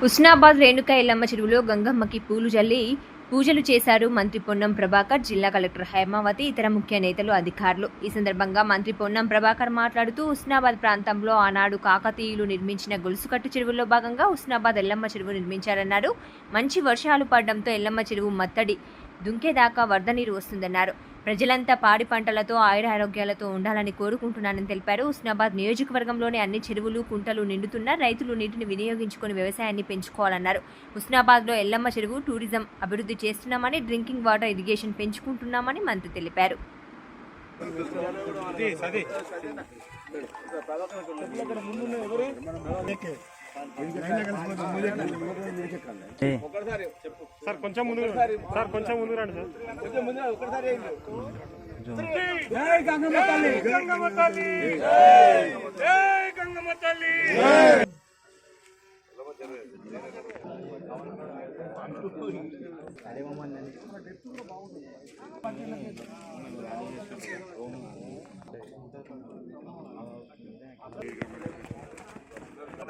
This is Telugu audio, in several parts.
హుస్నాబాద్ రేణుకా ఎల్లమ్మ చెరువులో గంగమ్మకి పూలు జల్లి పూజలు చేశారు మంత్రి పొన్నం ప్రభాకర్ జిల్లా కలెక్టర్ హేమావతి ఇతర ముఖ్య నేతలు అధికారులు. ఈ సందర్భంగా మంత్రి పొన్నం ప్రభాకర్ మాట్లాడుతూ హుస్నాబాద్ ప్రాంతంలో ఆనాడు కాకతీయులు నిర్మించిన గొలుసుకట్టు చెరువుల్లో భాగంగా హుస్నాబాద్ ఎల్లమ్మ చెరువు నిర్మించారన్నారు. మంచి వర్షాలు పడడంతో ఎల్లమ్మ చెరువు మత్తడి. దుంకేదాకా వరద నీరు వస్తుందన్నారు. ప్రజలంతా పాడి పంటలతో ఆయురారోగ్యాలతో ఉండాలని కోరుకుంటున్నానని తెలిపారు. హుస్నాబాద్ నియోజకవర్గంలోని అన్ని చెరువులు కుంటలు నిండుతున్నా రైతులు నీటిని వినియోగించుకొని వ్యవసాయాన్ని పెంచుకోవాలన్నారు. హుస్నాబాద్లో ఎల్లమ్మ చెరువు టూరిజం అభివృద్ధి చేస్తున్నామని డ్రింకింగ్ వాటర్ ఇరిగేషన్ పెంచుకుంటున్నామని మంత్రి తెలిపారు. సార్ కొంచెం ముందు సార్ కొంచెం ముందు రండి సార్. జై గంగమ్మ తల్లి. గంగమ్మ తల్లి.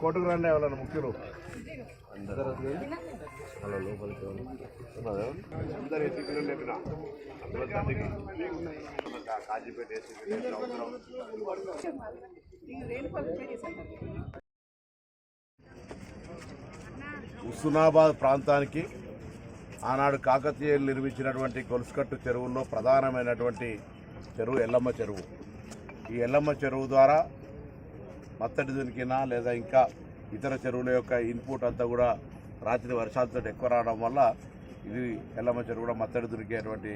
కోటకు రండి ఎవరన్నా ముఖ్యులు. అలా లోపలికి ఉన్నదా? అందరు ఎత్తుకుని లేపిన అందులో తండ్రికి కాజీపేట ఎత్తుకుని సునాబాద్ ప్రాంతానికి ఆనాడు కాకతీయులు నిర్మించినటువంటి గొలుసుకట్టు చెరువుల్లో ప్రధానమైనటువంటి చెరువు ఎల్లమ్మ చెరువు. ఈ ఎల్లమ్మ చెరువు ద్వారా మత్తడి దునికినా లేదా ఇంకా ఇతర చెరువుల యొక్క ఇన్పుట్ అంతా కూడా రాత్రి వర్షాలతో ఎక్కువ రావడం వల్ల ఇది ఎల్లమ్మ చెరువు కూడా మత్తడి దొరికేటువంటి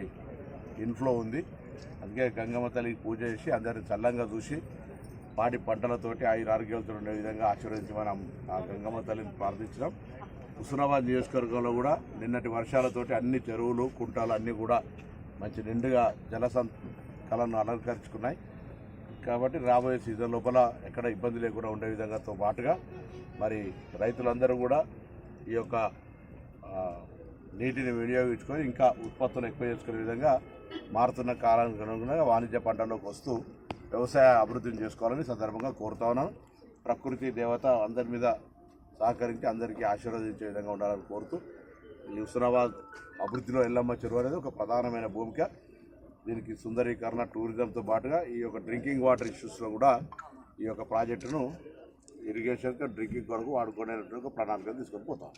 ఇన్ఫ్లో ఉంది. అందుకే గంగమ్మ తల్లికి పూజ చేసి అందరిని చల్లంగా చూసి పాడి పంటలతోటి ఆయుర ఆరోగ్యాలతో ఉండే విధంగా ఆశీర్వదించి మనం ఆ గంగమ్మ తల్లిని ప్రార్థించడం హుస్నాబాద్ నియోజకవర్గంలో కూడా నిన్నటి వర్షాలతోటి అన్ని చెరువులు కుంటాలు అన్నీ కూడా మంచి నిండుగా జలసం కళను అలంకరించుకున్నాయి. కాబట్టి రాబోయే సీజన్ లోపల ఎక్కడ ఇబ్బంది లేకుండా ఉండే విధంగాతో పాటుగా మరి రైతులందరూ కూడా ఈ యొక్క నీటిని వినియోగించుకొని ఇంకా ఉత్పత్తులు ఎక్కువ చేసుకునే విధంగా మారుతున్న కాలానికి అనుగుణంగా వాణిజ్య పంటల్లోకి వస్తూ వ్యవసాయ అభివృద్ధిని చేసుకోవాలని సందర్భంగా కోరుతా ఉన్నాను. ప్రకృతి దేవత అందరి మీద సహకరించి అందరికీ ఆశీర్వదించే విధంగా ఉండాలని కోరుతూ ఈ హుస్నాబాద్ అభివృద్ధిలో ఎల్లమ్మ చెరువు అనేది ఒక ప్రధానమైన భూమిక. దీనికి సుందరీకరణ టూరిజంతో పాటుగా ఈ యొక్క డ్రింకింగ్ వాటర్ ఇష్యూస్లో కూడా ఈ యొక్క ప్రాజెక్టును ఇరిగేషన్కి డ్రింకింగ్ కొరకు వాడుకునేటువంటి ప్రణాళికలు తీసుకొని పోతాం.